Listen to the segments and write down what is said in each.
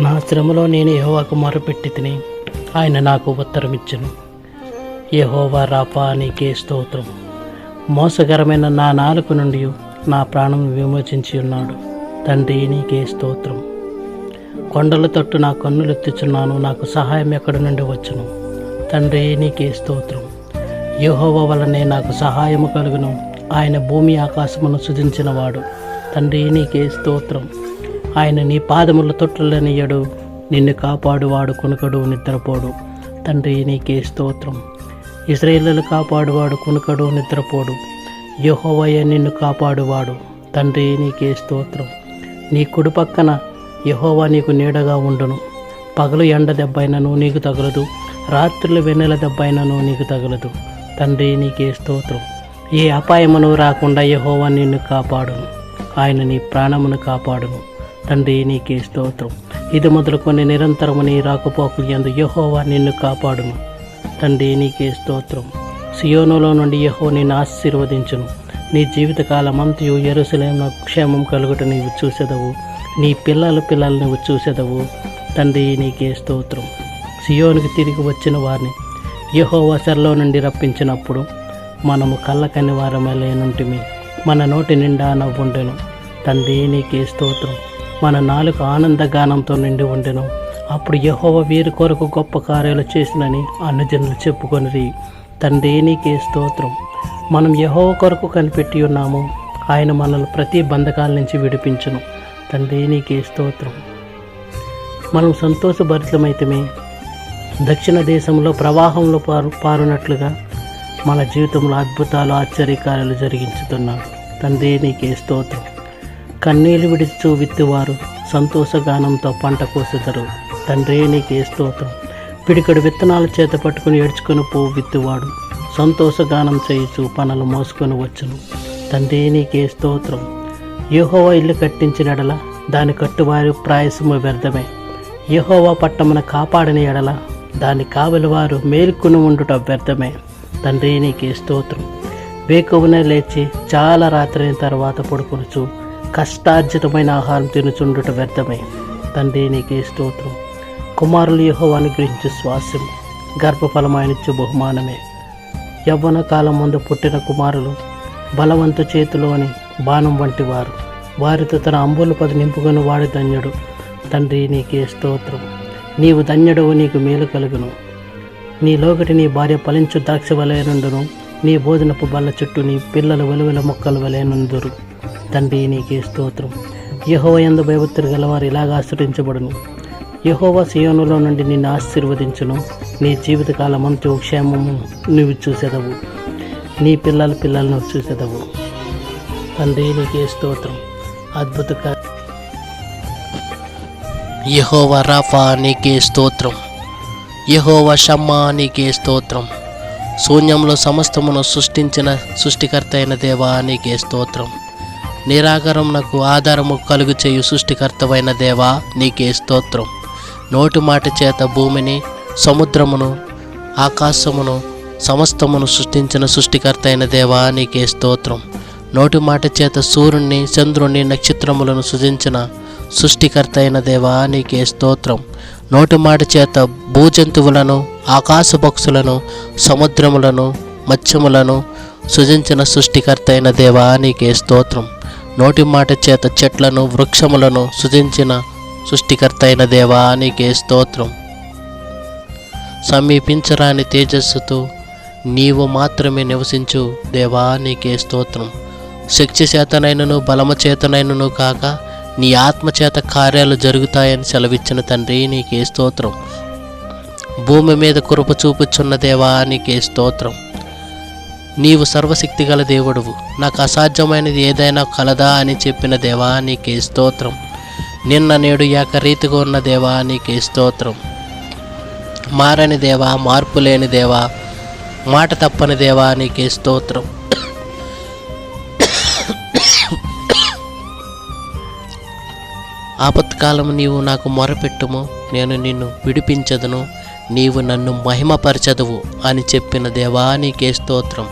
నా శ్రమలో నేను యహోవాకు మొరపెట్టి తిని ఆయన నాకు ఉత్తరమిచ్చను. యహోవా రాపా నీకే స్తోత్రం. మోసకరమైన నా నాలుక నుండి నా ప్రాణం విమోచించి ఉన్నాడు. తండ్రి నీకే స్తోత్రం. కొండల తట్టు నా కన్నులెత్తుచున్నాను నాకు సహాయం ఎక్కడి నుండి వచ్చును? తండ్రి నీకే స్తోత్రం. యహోవ వలనే నాకు సహాయము కలుగును. ఆయన భూమి ఆకాశమును సృజించినవాడు. తండ్రి నీకే స్తోత్రం. ఆయన నీ పాదముల తొట్టలనియడు నిన్ను కాపాడువాడు కొనుకడు నిద్రపోడు. తండ్రి నీకే స్తోత్రం. ఇజ్రాయిలను కాపాడువాడు కొనుకడు నిద్రపోడు. యహోవయ్య నిన్ను కాపాడువాడు తండ్రి నీకే స్తోత్రం. నీ కుడి పక్కన యహోవా నీకు నీడగా ఉండును. పగలు ఎండ దెబ్బైనను నీకు తగలదు. రాత్రులు వెన్నెల దెబ్బైనను నీకు తగలదు. తండ్రి నీకే స్తోత్రం. ఏ అపాయమును రాకుండా యహోవా నిన్ను కాపాడును. ఆయన నీ ప్రాణమును కాపాడును. తండ్రి నీకే స్తోత్రం. ఇది మొదలుకొని నిరంతరము నీ రాకపోకలు ఎందు యహోవా నిన్ను కాపాడును. తండ్రి నీకే స్తోత్రం. సియోనులో నుండి యహో నిన్ను ఆశీర్వదించును. నీ జీవితకాలమంతయు ఎరుసలేమ క్షేమం కలుగుట నీవు చూసెదవు. నీ పిల్లల పిల్లలు నువ్వు చూసెదవు. తండ్రి నీకే స్తోత్రం. సియోనికి తిరిగి వచ్చిన వారిని యహోవా చెరలో నుండి రప్పించినప్పుడు మనము కళ్ళకని వారమే లేనుంటిమి. మన నోటి నిండా నవ్వుండెను. తండ్రి నీకే స్తోత్రం. మన నాలుక ఆనందగానంతో నిండి ఉండెను. అప్పుడు యహోవ వీరి కొరకు గొప్ప కార్యాలు చేసినని అన్నజనులు చెప్పుకొనిరి. తండ్రి నీకే స్తోత్రం. మనం యహోవ కొరకు కనిపెట్టి ఉన్నాము. ఆయన మనల్ని ప్రతి బంధకాల నుంచి విడిపించును. తండ్రి నీకే స్తోత్రం. మనం సంతోషభరితమైతమే దక్షిణ దేశంలో ప్రవాహంలో పారు పారునట్లుగా మన జీవితంలో అద్భుతాలు ఆశ్చర్యకార్యాలు జరిగించుతున్నాడు తండ్రి నీకే స్తోత్రం. కన్నీళ్ళు విడిచి విత్తువారు. సంతోషగానంతో పంట కోసెదరు. తండ్రి నీకే స్తోత్రం. పిడికడు విత్తనాలు చేత పట్టుకుని ఏడ్చుకుని పో విత్తువాడు. సంతోషగానం చేయుచు పనులు మోసుకొని వచ్చును. తండ్రి నీకే స్తోత్రం. యహోవా ఇల్లు కట్టించిన ఎడల దాని కట్టువారి ప్రాయసము వ్యర్థమే. యహోవా పట్టమున కాపాడని ఎడల దాని కావలివారు మేల్కొని ఉండుట వ్యర్థమే. తండ్రి నీకే స్తోత్రం. వేకువనే లేచి చాలా రాత్రి అయిన తర్వాత పడుకొనుచు కష్టార్జితమైన ఆహారం తినుచుండుట వ్యర్థమే. తండ్రి నీకే స్తోత్రం. కుమారులు యెహోవాను గురించి స్వాస్యం. గర్భఫలమాయనిచ్చు బహుమానమే. యవ్వన కాలం ముందు పుట్టిన కుమారులు బలవంతు చేతిలోని బాణం వంటి వారు. వారితో తన అంబులు పది నింపుకొని వాడి ధన్యుడు. తండ్రి నీకే స్తోత్రం. నీవు ధన్యుడవు నీకు మేలు కలుగును. నీ లోకటి నీ భార్య ఫలించు ద్రాక్ష వలయనుండును నీ భోజనపు బల్ల చుట్టూ నీ పిల్లల వెలువెల మొక్కలు వలయనుందురు. తండ్రి నీకే స్తోత్రం. యహోవ ఎందు భయభక్తులు గలవారు ఇలాగ ఆశ్రయించబడును. యహోవ సియోనులో నుండి నిన్ను ఆశీర్వదించును. నీ జీవితకాలమంతా క్షేమము నువ్వు చూసేదవు. నీ పిల్లల పిల్లలను చూసేదవు. తండ్రి నీకే స్తోత్రం. అద్భుత యహోవ రాఫా నీకే స్తోత్రం. యహోవ షమ్మా నీకే స్తోత్రం. శూన్యంలో సమస్తమును సృష్టించిన సృష్టికర్త అయిన దేవా నీకే స్తోత్రం. నిరాకారం నాకు ఆధారము కలుగు చేయు సృష్టికర్తవైన దేవా నీకే స్తోత్రం. నోటి మాట చేత భూమిని సముద్రమును ఆకాశమును సమస్తమును సృష్టించిన సృష్టికర్త అయిన దేవా నీకే స్తోత్రం. నోటి మాట చేత సూర్యుణ్ణి చంద్రుణ్ణి నక్షత్రములను సృజించిన సృష్టికర్త అయిన దేవా నీకే స్తోత్రం. నోటి మాట చేత భూజంతువులను ఆకాశ పక్షులను సముద్రములను మత్స్యములను సృజించిన సృష్టికర్త అయిన దేవా నీకే స్తోత్రం. నోటి మాట చేత చెట్లను వృక్షములను సృజించిన సృష్టికర్త అయిన దేవా నీకే స్తోత్రం. సమీపించరాని తేజస్సుతో నీవు మాత్రమే నివసించు దేవా నీకే స్తోత్రం. శక్తి చేతనైనను బలము చేతనైనను కాక నీ ఆత్మ చేత కార్యాలు జరుగుతాయని సెలవిచ్చిన తండ్రి నీకే స్తోత్రం. భూమి మీద కురుపు చూపుచున్న దేవా నీకే స్తోత్రం. నీవు సర్వశక్తి గల దేవుడువు. నాకు అసాధ్యమైనది ఏదైనా కలదా అని చెప్పిన దేవా నీకే స్తోత్రం. నిన్న నేడు ఏకరీతిగా ఉన్న దేవా నీకే స్తోత్రం. మారని దేవా మార్పు లేని దేవా మాట తప్పని దేవా నీకే స్తోత్రం. ఆపత్కాలం నీవు నాకు మొరపెట్టుము నేను నిన్ను విడిపించదును నీవు నన్ను మహిమపరచదువు అని చెప్పిన దేవా నీకే స్తోత్రం.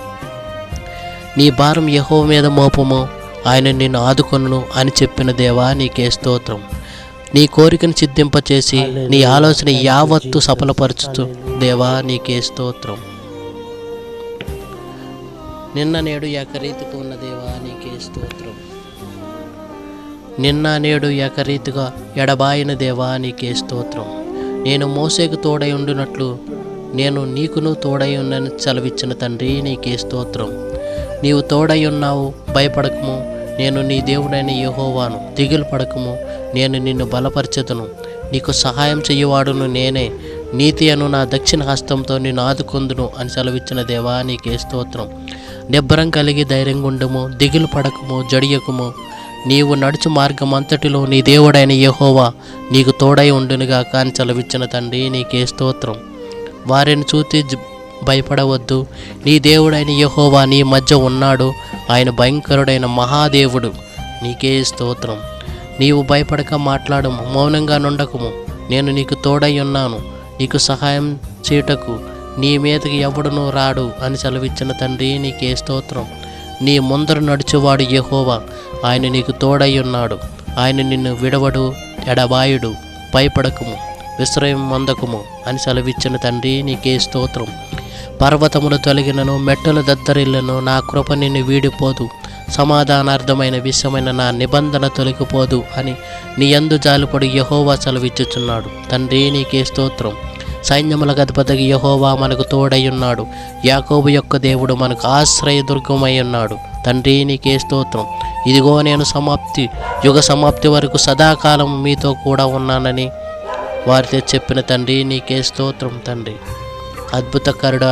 నీ భారం యహో మీద మోపము. ఆయన నిన్ను ఆదుకొను అని చెప్పిన దేవా నీకే స్తోత్రం. నీ కోరికను సిద్ధింపచేసి నీ ఆలోచన యావత్తు సఫలపరచుతూ దేవా నీకే స్తోత్రం. నిన్న నేడు ఏకరీతిగా ఉన్న దేవా నీకే స్తోత్రం. నిన్న నేడు ఏకరీతిగా ఎడబాయిన దేవా నీకే స్తోత్రం. నేను మోసేకు తోడై ఉండునట్లు నేను నీకును తోడై ఉన్నని సెలవిచ్చిన తండ్రి నీకే స్తోత్రం. నీవు తోడై ఉన్నావు భయపడకము. నేను నీ దేవుడైన యహోవాను దిగులు పడకము. నేను నిన్ను బలపరచెదను. నీకు సహాయం చెయ్యవాడును నేనే. నీతి అను నా దక్షిణ హస్తంతో నేను ఆదుకొందును అని సెలవిచ్చిన దేవా నీకే స్తోత్రం. నిబ్బరం కలిగి ధైర్యంగా ఉండము దిగులు పడకము జడియకము. నీవు నడుచు మార్గం అంతటిలో నీ దేవుడైన యహోవా నీకు తోడై ఉండునుగా కాని చలవిచ్చిన తండ్రి నీకే స్తోత్రం. వారిని చూసి భయపడవద్దు. నీ దేవుడైన యహోవా నీ మధ్య ఉన్నాడు. ఆయన భయంకరుడైన మహాదేవుడు. నీకే స్తోత్రం. నీవు భయపడక మాట్లాడము మౌనంగా నుండకము. నేను నీకు తోడై ఉన్నాను. నీకు సహాయం చేయుటకు నీ మీదకి ఎవడునూ రాడు అని సెలవిచ్చిన తండ్రి నీకే స్తోత్రం. నీ ముందర నడుచువాడు యహోవా. ఆయన నీకు తోడై ఉన్నాడు. ఆయన నిన్ను విడవడు ఎడబాయుడు. భయపడకము విశ్రయం పొందకము అని సెలవిచ్చిన తండ్రి నీకే స్తోత్రం. పర్వతములు తొలగినను మెట్టలు దద్దరిల్లను నా కృప నిన్ను వీడిపోదు. సమాధానార్థమైన విషయమైన నా నిబంధన తొలగిపోదు అని నీ యందు జాలిపడి యహోవా సెలవిచ్చుచున్నాడు. తండ్రి నీకే స్తోత్రం. సైన్యముల గధిపతికి యహోవా మనకు తోడై ఉన్నాడు యాకోబు యొక్క దేవుడు మనకు ఆశ్రయదుర్గమై ఉన్నాడు తండ్రి నీకే స్తోత్రం. ఇదిగో నేను సమాప్తి యుగ సమాప్తి వరకు సదాకాలం మీతో కూడా ఉన్నానని వారితో చెప్పిన తండ్రి నీకే స్తోత్రం తండ్రి. అద్భుతకరుడు